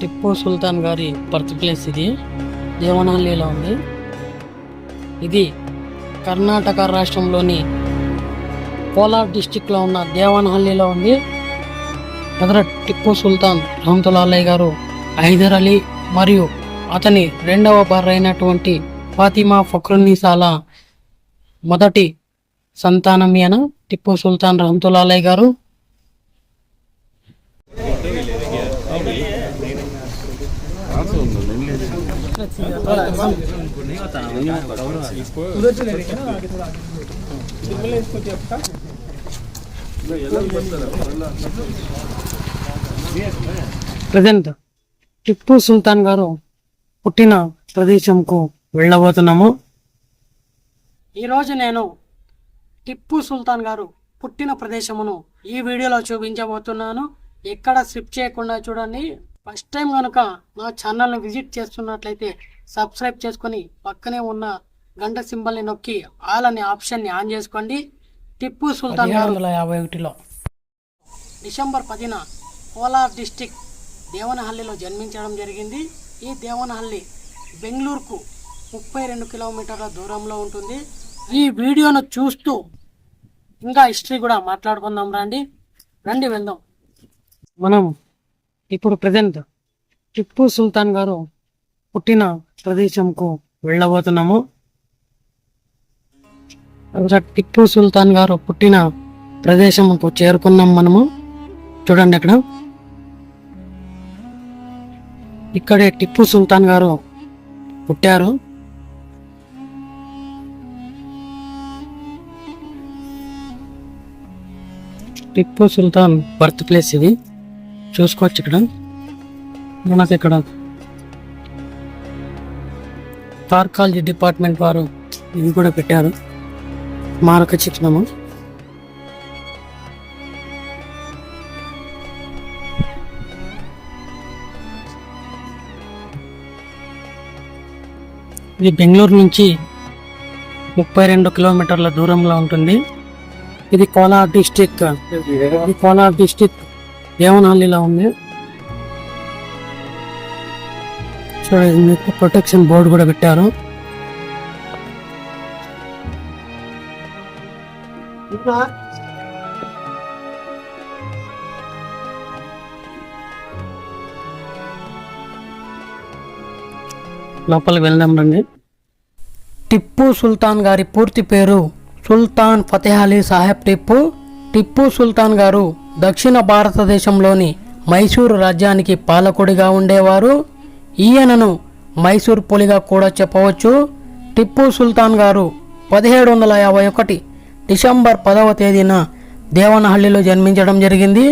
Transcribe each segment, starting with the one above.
టిప్పు సుల్తాన్ గారి birth place ఇది. దేవనహల్లిలో ఉంది. ఇది కర్ణాటక రాష్ట్రంలోని కోలార్ డిస్టిక్లో ఉన్న దేవనహల్లిలో ఉంది. హజరత్ టిప్పు సుల్తాన్ రహమతుల్లాహ్ గారు హైదర్ అలీ మరియు అతని రెండవ భార్య అయినటువంటి ఫాతిమా ఫక్రున్నీసాల మొదటి సంతానమైన? టిప్పు సుల్తాన్ రహమతుల్లాహ్ గారు ప్రజెంట్ టిప్పు సుల్తాన్ గారు పుట్టిన ప్రదేశంకు వెళ్ళబోతున్నాము. ఈరోజు నేను టిప్పు సుల్తాన్ గారు పుట్టిన ప్రదేశమును ఈ వీడియోలో చూపించబోతున్నాను. ఎక్కడ స్లిప్ చేయకుండా చూడండి. ఫస్ట్ టైం కనుక నా ఛానల్ని విజిట్ చేస్తున్నట్లయితే సబ్స్క్రైబ్ చేసుకొని పక్కనే ఉన్న గంట సింబల్ని నొక్కి ఆల్ అనే ఆప్షన్ని ఆన్ చేసుకోండి. టిప్పు సుల్తాన్ యాభై ఒకటిలో. డిసెంబర్ పదిన కోలార్ డిస్టిక్ దేవనహల్లిలో జన్మించడం జరిగింది. ఈ దేవనహల్లి బెంగళూరుకు ముప్పై రెండు కిలోమీటర్ల దూరంలో ఉంటుంది. ఈ వీడియోను చూస్తూ ఇంకా హిస్టరీ కూడా మాట్లాడుకుందాం రండి. రండి వెళ్దాం. మనం ఇప్పుడు ప్రజెంట్ టిప్పు సుల్తాన్ గారు పుట్టిన ప్రదేశంకు వెళ్ళబోతున్నాము. టిప్పు సుల్తాన్ గారు పుట్టిన ప్రదేశంకు చేరుకున్నాం మనము. చూడండి అక్కడ. ఇక్కడే టిప్పు సుల్తాన్ గారు పుట్టారు. టిప్పు సుల్తాన్ బర్త్ ప్లేస్ ఇది. చూసుకోవచ్చు ఇక్కడ. మనకు ఇక్కడ పార్కాలజీ డిపార్ట్మెంట్ వారు ఇవి కూడా పెట్టారు. మారక చిహ్నము. ఇది బెంగళూరు నుంచి ముప్పై రెండు కిలోమీటర్ల దూరంలో ఉంటుంది. ఇది కోలార్ డిస్టిక్. కోలార్ డిస్టిక్ దేవనహల్లిలో ఉంది. చూడండి మీకు ప్రొటెక్షన్ బోర్డు కూడా పెట్టారు. లోపలికి వెళ్దాం రండి. టిప్పు సుల్తాన్ గారి పూర్తి పేరు సుల్తాన్ ఫతేహ్ అలీ సాహెబ్ టిప్పు. టిప్పు సుల్తాన్ గారు దక్షిణ భారతదేశంలోని మైసూరు రాజ్యానికి పాలకుడిగా ఉండేవారు. ఈయనను మైసూర్ పులిగా కూడా చెప్పవచ్చు. టిప్పు సుల్తాన్ గారు పదిహేడు వందల యాభై ఒకటి డిసెంబర్ పదవ తేదీన దేవనహల్లిలో జన్మించడం జరిగింది.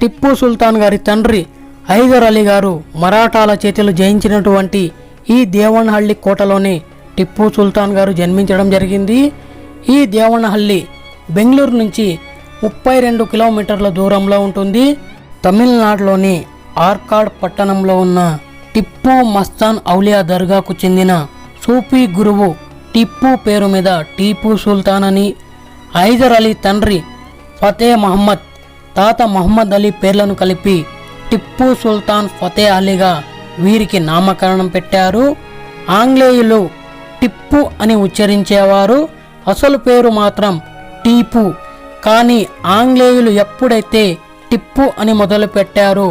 టిప్పు సుల్తాన్ గారి తండ్రి హైదర్ అలీ గారు మరాఠాల చేతులు జయించినటువంటి ఈ దేవనహల్లి కోటలోనే టిప్పు సుల్తాన్ గారు జన్మించడం జరిగింది. ఈ దేవనహల్లి బెంగళూరు నుంచి ముప్పై రెండు కిలోమీటర్ల దూరంలో ఉంటుంది. తమిళనాడులోని ఆర్కాడ్ పట్టణంలో ఉన్న టిప్పు మస్తాన్ ఔలియా దర్గాకు చెందిన సూఫీ గురువు టిప్పు పేరు మీద టీపు సుల్తాన్ అని హైదర్ అలీ తండ్రి ఫతే మహమ్మద్ తాత మహమ్మద్ అలీ పేర్లను కలిపి టిప్పు సుల్తాన్ ఫతే అలీగా వీరికి నామకరణం పెట్టారు. ఆంగ్లేయులు టిప్పు అని ఉచ్చరించేవారు. అసలు పేరు మాత్రం టీపు కానీ ఆంగ్లేయులు ఎప్పుడైతే టిప్పు అని మొదలు పెట్టారో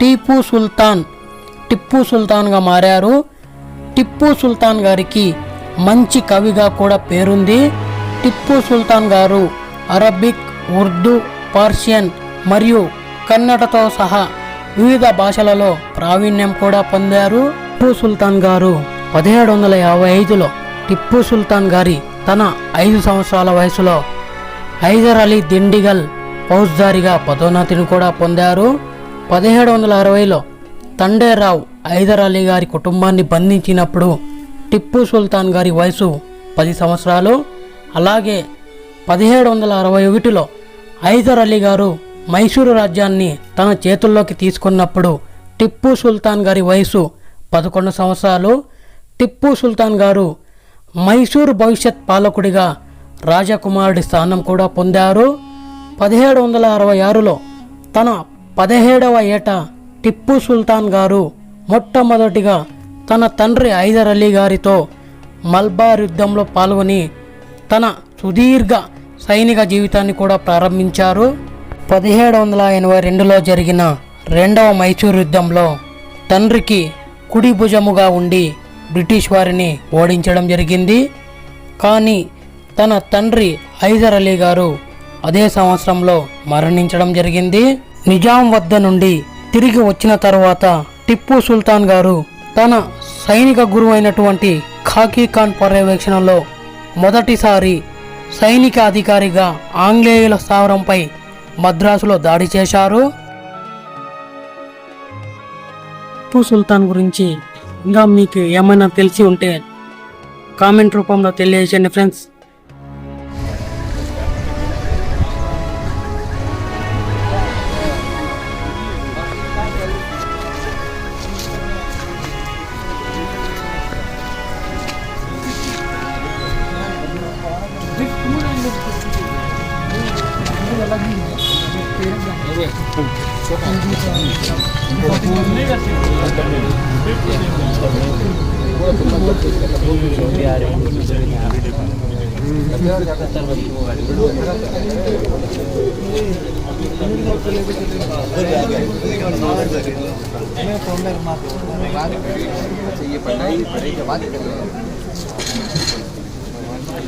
టీపు సుల్తాన్ టిప్పు సుల్తాన్గా మారారు టిప్పు సుల్తాన్ గారికి మంచి కవిగా కూడా పేరుంది. టిప్పు సుల్తాన్ గారు అరబిక్ ఉర్దూ పర్షియన్ మరియు కన్నడతో సహా వివిధ భాషలలో ప్రావీణ్యం కూడా పొందారు. టిప్పు సుల్తాన్ గారు పదిహేడు వందల యాభై ఐదులో టిప్పు సుల్తాన్ గారి తన ఐదు సంవత్సరాల వయసులో హైదర్ అలీ దిండిగల్ ఫౌజ్దారిగా పదోన్నతిని కూడా పొందారు. పదిహేడు వందల అరవైలో తండేరావు హైదర్ అలీ గారి కుటుంబాన్ని బంధించినప్పుడు టిప్పు సుల్తాన్ గారి వయసు పది సంవత్సరాలు. అలాగే పదిహేడు వందల అరవై ఒకటిలో హైదర్ అలీ గారు మైసూరు రాజ్యాన్ని తన చేతుల్లోకి తీసుకున్నప్పుడు టిప్పు సుల్తాన్ గారి వయసు పదకొండు సంవత్సరాలు. టిప్పు సుల్తాన్ గారు మైసూరు భవిష్యత్ పాలకుడిగా రాజకుమారుడి స్థానం కూడా పొందారు. పదిహేడు వందల అరవై ఆరులో తన పదిహేడవ ఏట టిప్పు సుల్తాన్ గారు మొట్టమొదటిగా తన తండ్రి హైదర్ అలీ గారితో మల్బార్ యుద్ధంలో పాల్గొని తన సుదీర్ఘ సైనిక జీవితాన్ని కూడా ప్రారంభించారు. పదిహేడు వందల ఎనభై రెండులో జరిగిన రెండవ మైసూర్ యుద్ధంలో తండ్రికి కుడి భుజముగా ఉండి బ్రిటిష్ వారిని ఓడించడం జరిగింది. కానీ తన తండ్రి హైదర్ అలీ గారు అదే సంవత్సరంలో మరణించడం జరిగింది. నిజాం వద్ద నుండి తిరిగి వచ్చిన తర్వాత టిప్పు సుల్తాన్ గారు తన సైనిక గురువు అయినటువంటి ఖాకీ ఖాన్ పర్యవేక్షణలో మొదటిసారి సైనిక అధికారిగా ఆంగ్లేయుల స్థావరంపై మద్రాసులో దాడి చేశారు. టిప్పు సుల్తాన్ గురించి ఇంకా మీకు ఏమైనా తెలిసి ఉంటే కామెంట్ రూపంలో తెలియజేయండి ఫ్రెండ్స్.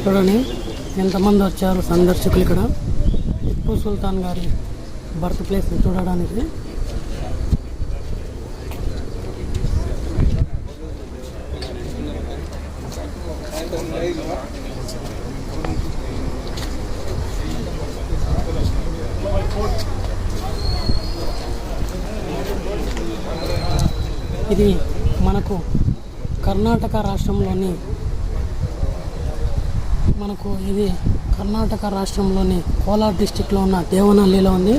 చూడండి ఎంతమంది వచ్చారు సందర్శకులు ఇక్కడ? టిప్పు సుల్తాన్ గారి బర్త్ ప్లేస్ చూడడానికి. ఇది మనకు కర్ణాటక రాష్ట్రంలోని మనకు ఇది కర్ణాటక రాష్ట్రంలోని కోలార్ డిస్టిక్లో ఉన్న దేవనహల్లిలో ఉంది.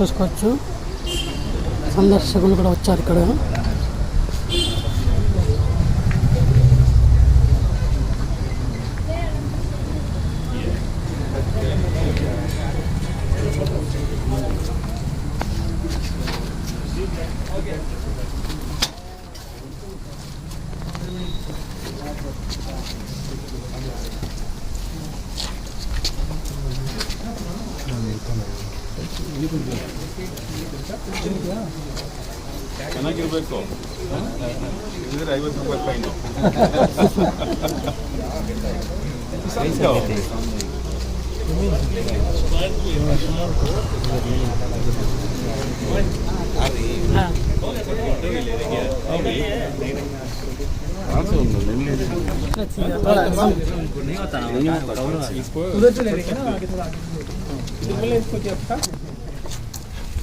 చూసుకోవచ్చు. సందర్శకులు కూడా వచ్చారు ఇక్కడ. ಚೆನ್ನಾಗಿರ್ಬೇಕು ಇದ್ರೆ ಐವತ್ತು ರೂಪಾಯಿ ಫೈನು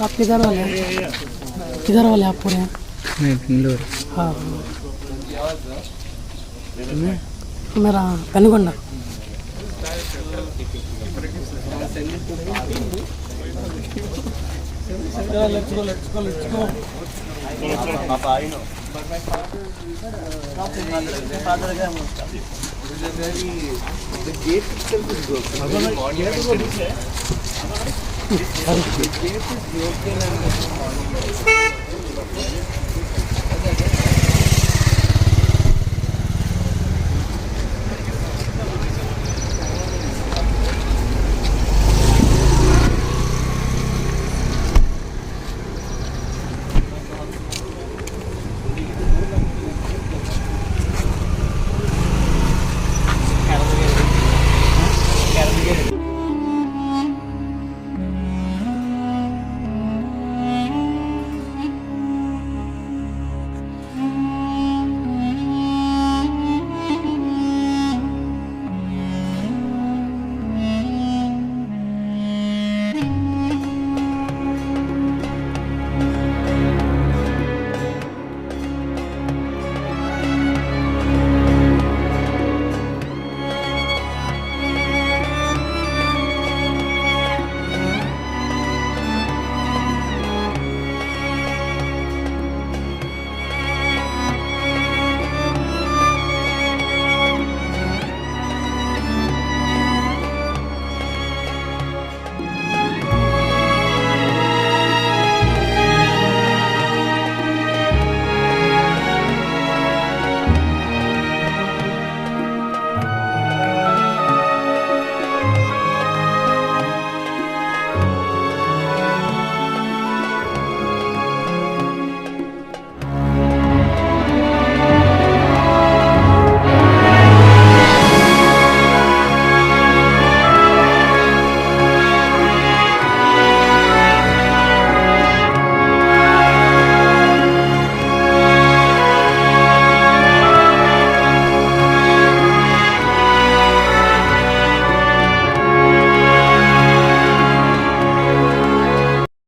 आप किधर वाले किधर वाले आप पूरे मैं बेंगलोर हाँ मेरा पेनगोंडा Let's go, let's go, let's go. Papa, I know. But my father, father, father, father, father, father, father, father, father, father, father, the gate itself is broken. Very morning the gate is broken and morning.